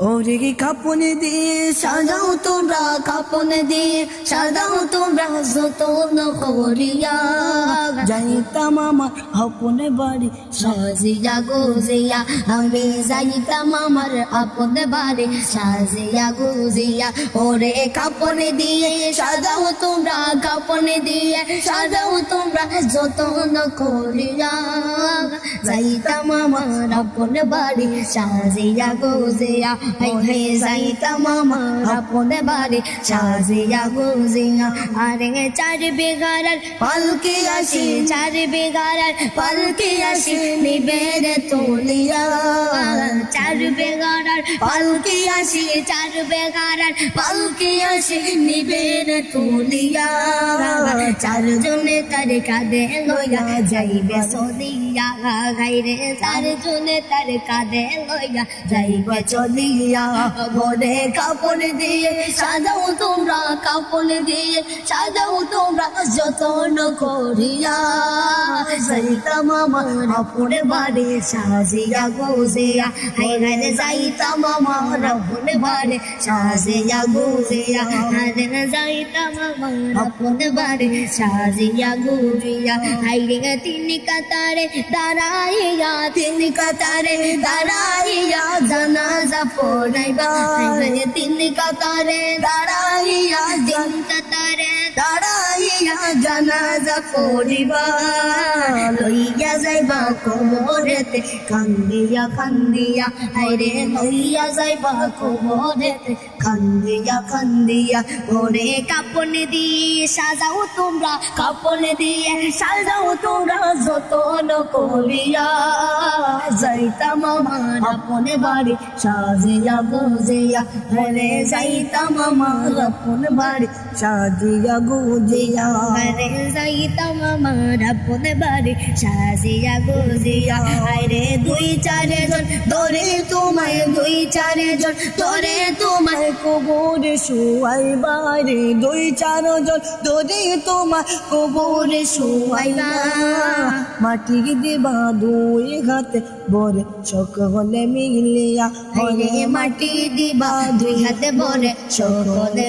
ওরে কাপনে দিয়ে সাজাও তোমরা কাপনে দিয়ে সাজাও তোমরা যতন করিয়া। যাইতাম আমার আপনে বাড়ি সাজিয়া গোজিয়া, আমি যাইতাম আমার আপনে বাড়ি সাজিয়া গোজিয়া। ওরে কাপনে দিয়ে সাজাও তোমরা কাপনে দিয়ে সাজাও তোমরা যতন করিয়া। যাইতাম আমার আপনে বাড়ি সাজিয়া গোজিয়া হাই যাইতাম আমার আপনে বাড়ি। সাজিয়া গোজিয়া, আরে চার বেগারার পালকি আসি, চার বেগারার পালকি আসি, নিবের তোলিয়া। চার বেগারার পালকি আসি, চার বেগারার পালকি আসি নিবের তোলিয়া। চারজনে তার কাঁধে লইয়া যাইবে সদিয়া গাইরে চারজনে তার কাঁধে লইয়া যাইবে চলিয়া। বনে কাপড় দিয়ে সাজাও তোমরা, কাপড় দিয়ে সাজাও তোমরা যতন করিয়া। যাইতাম আমার আপনে বাড়ি সাজিয়া গোজিয়া। হাই গাইরে যাইতাম আমার আপনে বাড়ি, সাজিয়া গোজিয়া। হাইরে যাইতাম আমার আপনে বাড়ি, সাজিয়া গোজিয়া। হাইরে তিন কাতারে দাঁড়াইয়া, তিন কাতারে দাঁড়াইয়া জানাজা পড়াইবা তিন কাতারে দাঁড়াইয়া, তিন কাতারে জানাজা পড়িবা, লইয়া যাইবা কোমরেতে, কান্দিয়া কান্দিয়া হাইরে লইয়া যাইবা কোমরেতে, কান্দিয়া কান্দিয়া, ওরে কাপড় দিয়ে সাজাও তোমরা কাপড় দিয়ে সাজাও তোমরা, যতন করিয়া যাইতাম আমার আপনে বাড়ি, সাজিয়া গুজিয়া হরে যাইতাম আমার আপনে বাড়ি, সাজিয়া গুজিয়া। হরে যাইতাম আমার আপনে বাড়ি সাজিয়া গুজিয়া। হরে দুই চারে জন ধরে তোমায় দুই চারে জন ধরে তোমায় কবরে শুয়াই বাড়ি দুই চার জন ধরে তোমার কবরে শুয়াইবা মাটি দিবা দুই হাতে, বরে সকলে মিলিয়া। হরে মাটি দিবা দুই হাতে, বরে সকলে